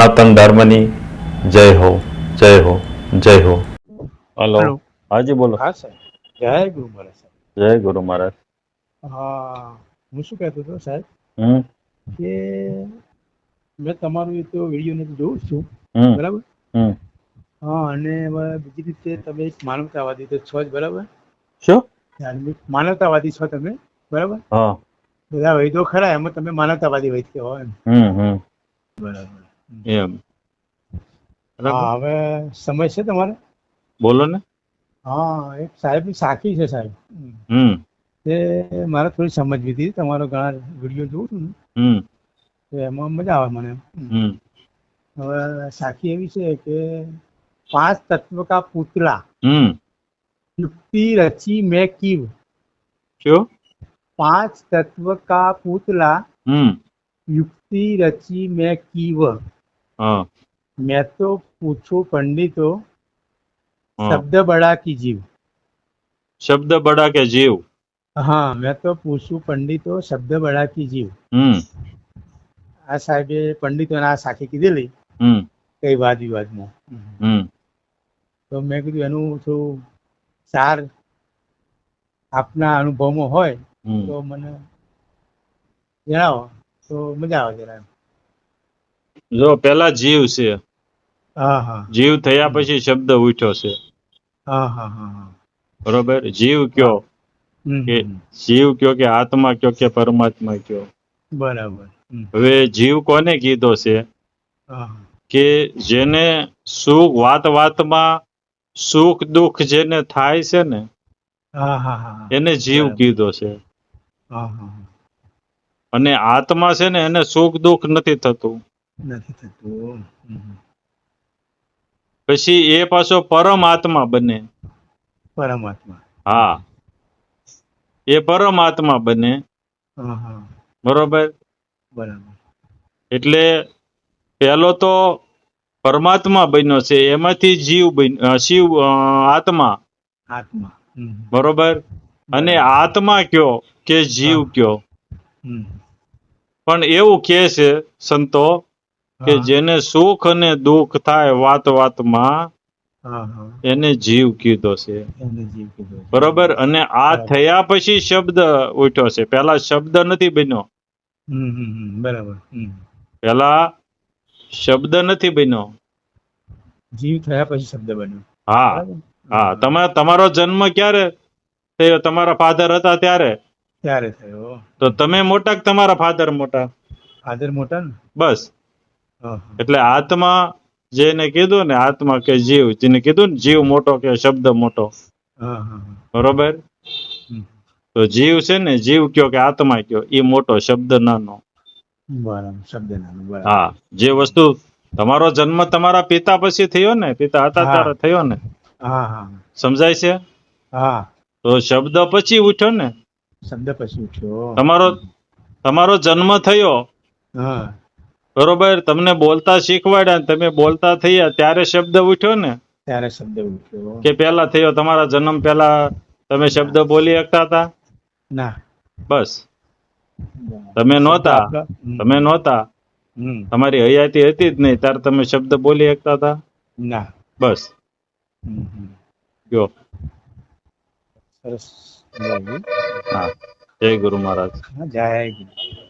સનાતન ધર્મની જય હો જય હો જય હો. હલો. હાજી બોલો. હા સર જય ગુરુ મહારાજ જય ગુરુ મહારાજ. હા હું શું કહેતો હતો સાહેબ? હમ. કે મેં તમારું એ તો વીડિયો ને જોઉં છું. બરાબર? હા અને બીજી રીતે તમે એક માનવતાવાદી તો છો જ બરાબર? શું? ધાર્મિક માનવતાવાદી છો તમે બરાબર? હા. બધા વૈદો ખરા એમાં તમે માનવતાવાદી વૈદ હોય એમ. બરાબર. એમ. હા હવે સમય છે તમારે? બોલો ને. હા એક સાહેબ સાખી છે સાહેબ. હમ. તે મારે થોડી સમજવી હતી. તમારો ઘણા વીડિયો જોઉં છું ને. તો એમાં મજા આવે મને હવે સાખી એવી છે કે પાંચ તત્વ કા પુતલા હમ. યુક્તિ રચી મેં કીવ. જો પાંચ તત્વ કા પુતલા હમ. યુક્તિ રચી મેં કીવ. मैं तो पूछूं पंडितो हाँ। शब्द बड़ा की जीव શબ્દ બડા કે જીવ हाँ मैं तो पूछूं पंडितो शब्द बड़ा की जीव હમ આ સાહેબે પંડિતોને આ સાખી કીધેલી હમ કઈ વાદ વિવાદમાં હમ તો મેં કીધું એનું થોડું સાર આપના અનુભવમાં હોય હમ તો મને જણાવો તો મજા આવે જરા એમ. જો પેલા જીવ છે. જીવ થયા પછી શબ્દ ઉઠ્યો છે. બરોબર? જીવ કયો? કે જીવ કયો કે આત્મા કયો કે પરમાત્મા કયો? બરાબર. હવે જીવ કોને કીધો છે? કે જેને સુખ વાત વાતમાં સુખ દુઃખ જેને થાય છે ને એને જીવ કીધો છે. અને આત્મા છે ને એને સુખ દુઃખ નથી થતું. નથી થતું. પછી એ પાછો પરમાત્મા બને. પરમાત્મા. હા. એ પરમાત્મા બને. બરોબર? બરાબર. એટલે પહેલો તો પરમાત્મા બન્યો છે. એમાંથી જીવ શિવ આત્મા. આત્મા. બરોબર? અને આત્મા કયો કે જીવ કયો? પણ એવું કે છે સંતો કે જેને સુખ અને દુઃખ થાય વાત વાતમાં એને જીવ કીધો છે. બરોબર? અને આ થયા પછી શબ્દ ઉઠ્યો છે. પેલા શબ્દ નથી બન્યો. બરાબર. પેલા શબ્દ નથી બન્યો. જીવ થયા પછી શબ્દ બન્યો. હા હા. તમે તમારો જન્મ ક્યારે થયો? તમારા ફાધર હતા ત્યારે? ત્યારે થયો. તો તમે મોટા કે તમારા ફાધર મોટા? ફાધર મોટા ને? બસ. એટલે આત્મા જેને કીધું ને આત્મા કે જીવ જેને કીધું ને જીવ મોટો કે શબ્દ મોટો. બરોબર? તો જીવ છે ને જીવ કયો કે આત્મા કયો એ મોટો શબ્દ નાનો. શબ્દ નાનો હા જે વસ્તુ તમારો જન્મ તમારા પિતા પછી થયો ને પિતા હતા તારા થયો ને. સમજાય છે? હા. તો શબ્દ પછી ઉઠ્યો ને. શબ્દ પછી ઉઠ્યો. તમારો તમારો જન્મ થયો. બરોબર તમને બોલતા શીખવાડ્યા તમે બોલતા થયા ત્યારે શબ્દ ઉઠ્યો ને? ત્યારે શબ્દ ઉઠ્યો. કે પેલા થયો તમારા જન્મ પહેલા તમે શબ્દ બોલી શકતા હતા? ના. બસ. તમે નહોતા? તમે નહોતા. તમારી હયાતી હતી જ નહીં ત્યારે તમે શબ્દ બોલી શકતા હતા? ના. બસ. હમ. સરસ. હા. જય ગુરુ મહારાજ. જય ગુરુ.